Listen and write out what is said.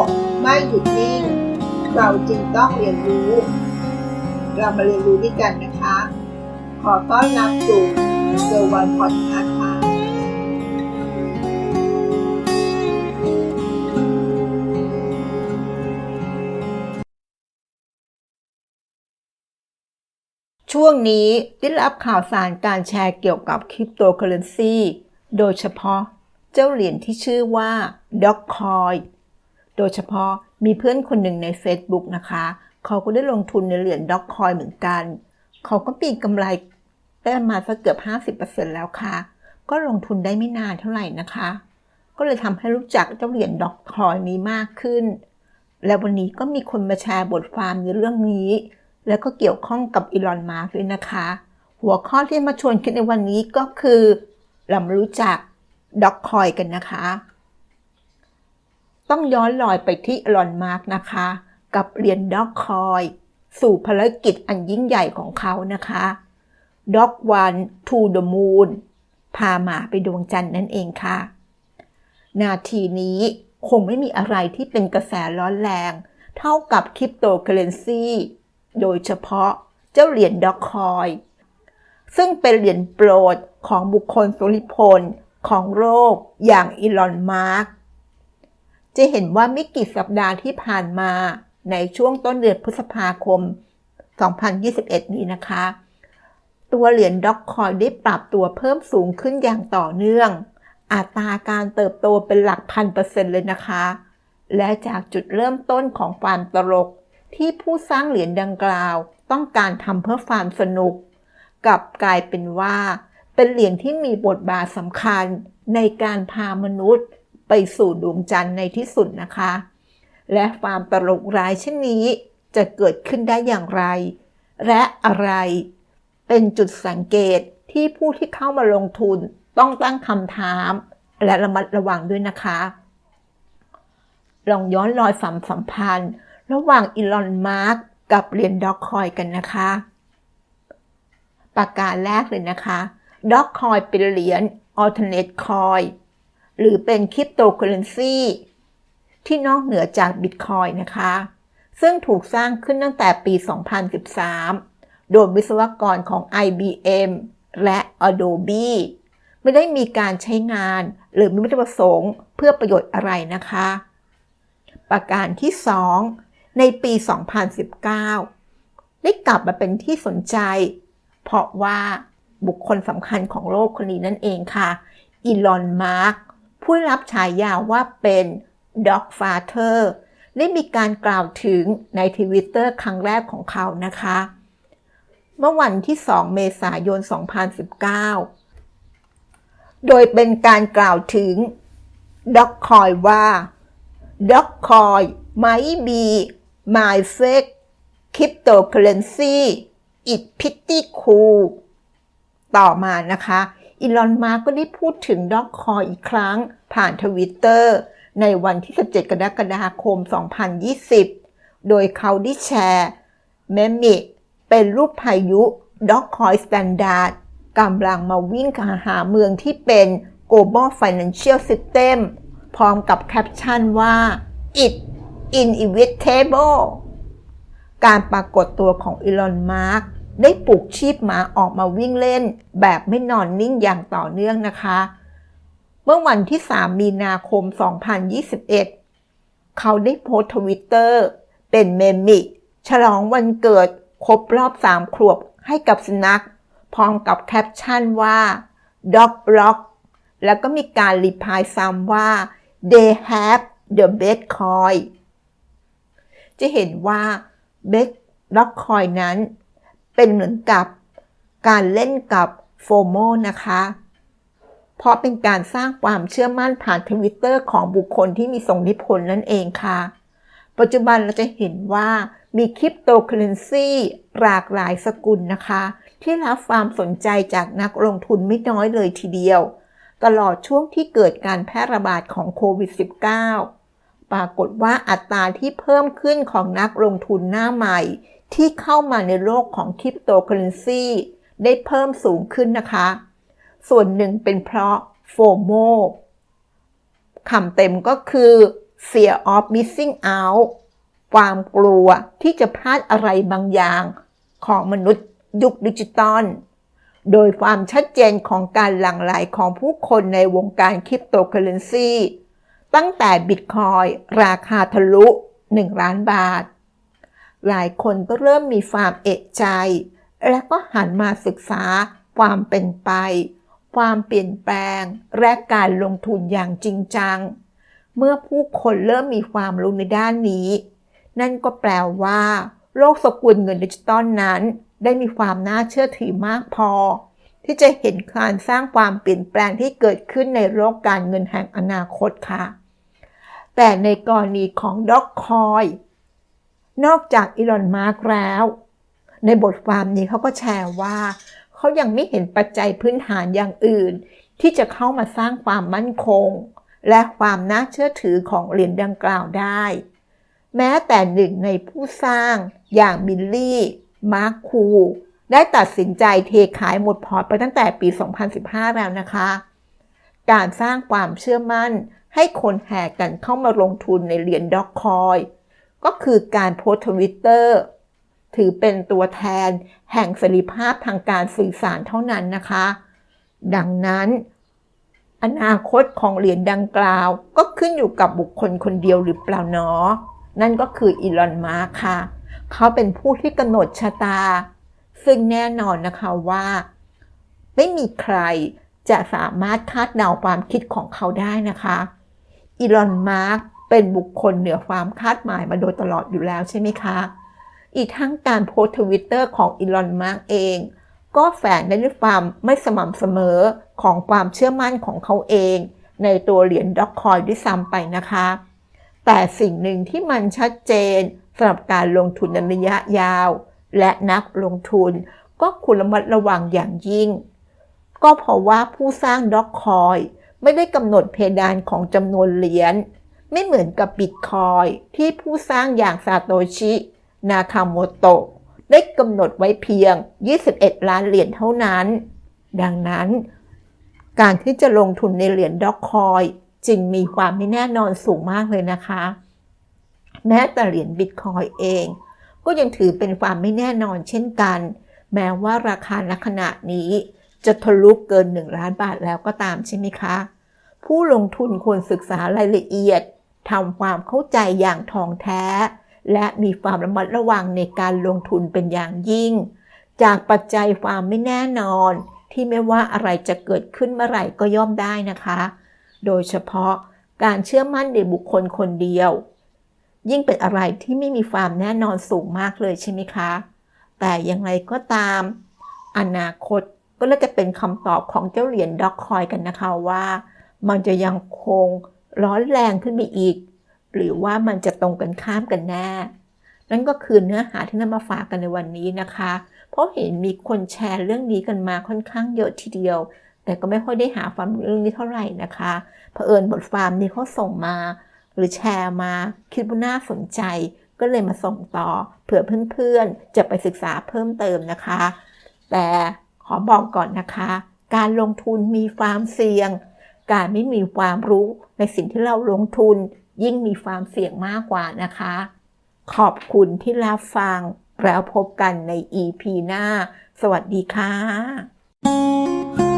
กไม่หยุดนิ่ง เราจึงต้องเรียนรู้ เรามาเรียนรู้ด้วยกันนะคะ ขอต้อนรับสู่เซอร์วันพอดคาส์ค่ะช่วงนี้ได้รับข่าวสารการแชร์เกี่ยวกับคริปโตเคอเรนซีโดยเฉพาะเจ้าเหรียญที่ชื่อว่า d o g c o i n โดยเฉพาะมีเพื่อนคนหนึ่งใน Facebook นะคะ เขาก็ได้ลงทุนในเหรียญ d o g c o i n เหมือนกัน เขาก็ปีกำไรได้มาสักเกือบ 50%แล้วค่ะ ก็ลงทุนได้ไม่นานเท่าไหร่นะคะ ก็เลยทำให้รู้จักเจ้าเหรียญ d o g c o i n นี้มากขึ้น และวันนี้ก็มีคนมาแชร์บทความในเรื่องนี้ แล้วก็เกี่ยวข้องกับอีลอนมาร์กด้วยนะคะ หัวข้อที่มาชวนคิดในวันนี้ก็คือเรามารู้จักด็อกคอยกันนะคะ ต้องย้อนลอยไปที่อีลอนมาร์กนะคะ กับเหรียญด็อกคอยสู่ภารกิจอันยิ่งใหญ่ของเขานะคะด็อกวันทูเดอะมูนพาหมาไปดวงจันทร์นั่นเองค่ะ นาทีนี้คงไม่มีอะไรที่เป็นกระแสร้อนแรง เท่ากับคริปโตเคเรนซีโดยเฉพาะเจ้าเหรียญด็อกคอยซึ่งเป็นเหรียญโปรดของบุคคลสุริพลของโลกอย่างอีลอนมาร์ก จะเห็นว่าไม่กี่สัปดาห์ที่ผ่านมาในช่วงต้นเดือนพฤษภาคม 2021 นี้นะคะ ตัวเหรียญด็อกคอยได้ปรับตัวเพิ่มสูงขึ้นอย่างต่อเนื่อง อัตราการเติบโตเป็นหลักพันเปอร์เซ็นต์เลยนะคะ และจากจุดเริ่มต้นของความตลกที่ผู้สร้างเหรียญดังกล่าว ต้องการทำเพื่อความสนุก กลับกลายเป็นว่า เป็นเหรียญที่มีบทบาทสำคัญในการพามนุษย์ ไปสู่ดวงจันทร์ในที่สุดนะคะ และความตลกร้ายเช่นนี้จะเกิดขึ้นได้อย่างไร และอะไร เป็นจุดสังเกตที่ผู้ที่เข้ามาลงทุนต้องตั้งคำถาม และระมัดระวังด้วยนะคะ ลองย้อนรอยสัมสัมพันธ์ ระหว่างอีลอน มาร์กกับเหรียญด็อกคอยกันนะคะ ประการแรกเลยนะคะด็อกคอยเป็นเหรียญ alternate coin หรือเป็นคริปโตเคอเรนซีที่นอกเหนือจากบิตคอยนะคะ ซึ่งถูกสร้างขึ้นตั้งแต่ปี 2013 โดยวิศวกรของ IBM และ Adobe ไม่ได้มีการใช้งานหรือมีวัตถุประสงค์เพื่อประโยชน์อะไรนะคะ ประการที่ 2 ในปี 2019 ได้กลับมาเป็นที่สนใจ เพราะว่าบุคคลสำคัญของโลกคนนี้นั่นเองค่ะอีลอน มาร์ก ผู้รับฉายาว่าเป็นด็อกฟาเธอร์ได้มีการกล่าวถึงในทวิตเตอร์ครั้งแรกของเขานะคะ เมื่อวันที่ 2 เมษายน 2019 โดยเป็นการกล่าวถึงด็อกคอยว่าด็อกคอยไม่มี my fake cryptocurrency it pretty cool ต่อมานะคะ อีลอนมาร์กก็ได้พูดถึงด็อกคอยอีกครั้ง ผ่านทวิตเตอร์ในวันที่ 17 กรกฎาคม 2020 โดยเขาได้แชร์เมมิเป็นรูปพายุด็อกคอยสแตนดาร์ดกำลังมาวิ่งหาเมืองที่เป็น global financial system พร้อมกับแคปชั่นว่า it inevitable การปรากฏตัวของอีลอนมาร์ก ได้ปลุกชีพหมาออกมาวิ่งเล่น แบบไม่นอนนิ่งอย่างต่อเนื่องนะคะ เมื่อวันที่ 3 มีนาคม 2021 เขาได้โพสทวิตเตอร์เป็นเมมิฉลองวันเกิดครบรอบ3ขวบให้กับสุนัข พร้อมกับแคปชั่นว่า dog rock แล้วก็มีการรีพายซ้ำว่า they have the best coin จะเห็นว่า best rock coin นั้น เป็นเหมือนกับการเล่นกับโฟโมนะคะ เพราะเป็นการสร้างความเชื่อมั่นผ่านทวิตเตอร์ของบุคคลที่มีทรงนิพนธ์นั่นเองค่ะ ปัจจุบันเราจะเห็นว่ามีคริปโตเคอเรนซีหลากหลายสกุลนะคะ ที่รับความสนใจจากนักลงทุนไม่น้อยเลยทีเดียว ตลอดช่วงที่เกิดการแพร่ระบาดของโควิด -19 ปรากฏว่าอัตราที่เพิ่มขึ้นของนักลงทุนหน้าใหม่ ที่เข้ามาในโลกของคริปโตเคอเรนซีได้เพิ่มสูงขึ้นนะคะ ส่วนหนึ่งเป็นเพราะโฟโมคำเต็มก็คือ fear of missing out ความกลัวที่จะพลาดอะไรบางอย่างของมนุษย์ยุคดิจิตอล โดยความชัดเจนของการหลั่งไหลของผู้คนในวงการคริปโตเคอเรนซีตั้งแต่บิตคอยราคาทะลุ 1 ล้านบาท หลายคนก็เริ่มมีความเอะใจ และก็หันมาศึกษาความเป็นไป ความเปลี่ยนแปลง และการลงทุนอย่างจริงจัง เมื่อผู้คนเริ่มมีความรู้ในด้านนี้ นั่นก็แปลว่า โลกสกุลเงินดิจิตอลนั้น ได้มีความน่าเชื่อถือมากพอ ที่จะเห็นการสร้างความเปลี่ยนแปลงที่เกิดขึ้นในโลกการเงินแห่งอนาคตค่ะ แต่ในกรณีของด็อกคอย นอกจากอีลอนมาร์กแล้ว ในบทความนี้เขาก็แชร์ว่า เขายังไม่เห็นปัจจัยพื้นฐานอย่างอื่น ที่จะเข้ามาสร้างความมั่นคง และความน่าเชื่อถือของเหรียญดังกล่าวได้ แม้แต่หนึ่งในผู้สร้างอย่างบิลลี่ มาร์คคูได้ตัดสินใจเทขายหมดพอร์ตไปตั้งแต่ปี 2015 แล้วนะคะ การสร้างความเชื่อมั่นให้คนแห่กันเข้ามาลงทุนในเหรียญด็อกคอย ก็คือการโพสทวิตเตอร์ถือเป็นตัวแทนแห่งเสรีภาพทางการสื่อสารเท่านั้นนะคะ ดังนั้น อนาคตของเหรียญดังกล่าวก็ขึ้นอยู่กับบุคคลคนเดียวหรือเปล่าเนาะนั่นก็คืออีลอนมาร์คค่ะ เขาเป็นผู้ที่กำหนดชะตา ซึ่งแน่นอนนะคะว่า ไม่มีใครจะสามารถคาดเดาความคิดของเขาได้นะคะอีลอนมาร์ก เป็นบุคคลเหนือความคาดหมายมาโดยตลอดอยู่แล้วใช่ไหมคะ อีกทั้งการโพสทวิตเตอร์ของอีลอนมาร์กเอง ก็แฝงได้ด้วยความไม่สม่ำเสมอของความเชื่อมั่นของเขาเอง ในตัวเหรียญด็อกคอยด้วยซ้ำไปนะคะ แต่สิ่งหนึ่งที่มันชัดเจนสำหรับการลงทุนในระยะยาว และนักลงทุน ก็ควรระมัดระวังอย่างยิ่ง ก็เพราะว่าผู้สร้างด็อกคอยไม่ได้กำหนดเพดานของจำนวนเหรียญ ไม่เหมือนกับบิตคอยที่ผู้สร้างอย่างซาโตชินาคาโมโตะได้กำหนดไว้เพียง 21 ล้านเหรียญเท่านั้น ดังนั้น การที่จะลงทุนในเหรียญด็อกคอยจึงมีความไม่แน่นอนสูงมากเลยนะคะ แม้แต่เหรียญบิตคอยเอง ก็ยังถือเป็นความไม่แน่นอนเช่นกัน แม้ว่าราคาณขณะนี้ จะทะลุเกิน 1 ล้านบาทแล้วก็ตามใช่ไหมคะ ผู้ลงทุนควรศึกษารายละเอียด ทำความเข้าใจอย่างทองแท้ และมีความระมัดระวังในการลงทุนเป็นอย่างยิ่ง จากปัจจัยความไม่แน่นอน ที่ไม่ว่าอะไรจะเกิดขึ้นเมื่อไหร่ก็ย่อมได้นะคะ โดยเฉพาะการเชื่อมั่นในบุคคลคนเดียว ยิ่งเป็นอะไรที่ไม่มีความแน่นอนสูงมากเลยใช่ไหมคะ แต่อย่างไรก็ตาม อนาคตก็น่าจะเป็นคำตอบของเจ้าเหรียญด็อกคอยกันนะคะว่า มันจะยังคง ร้อนแรงขึ้นไปอีก หรือว่ามันจะตรงกันข้ามกันแน่ นั่นก็คือเนื้อหาที่นำมาฝากกันในวันนี้นะคะ เพราะเห็นมีคนแชร์เรื่องนี้กันมาค่อนข้างเยอะทีเดียว แต่ก็ไม่ค่อยได้หาความรู้เรื่องนี้เท่าไหร่นะคะเผอิญบทความนี้เขาส่งมา หรือแชร์มาคิดว่าน่าสนใจ ก็เลยมาส่งต่อเผื่อเพื่อนๆ จะไปศึกษาเพิ่มเติมนะคะ แต่ขอบอกก่อนนะคะ การลงทุนมีความเสี่ยง การไม่มีความรู้ในสิ่งที่เราลงทุน ยิ่งมีความเสี่ยงมากกว่านะคะ ขอบคุณที่รับฟัง แล้วพบกันใน EP หน้า สวัสดีค่ะ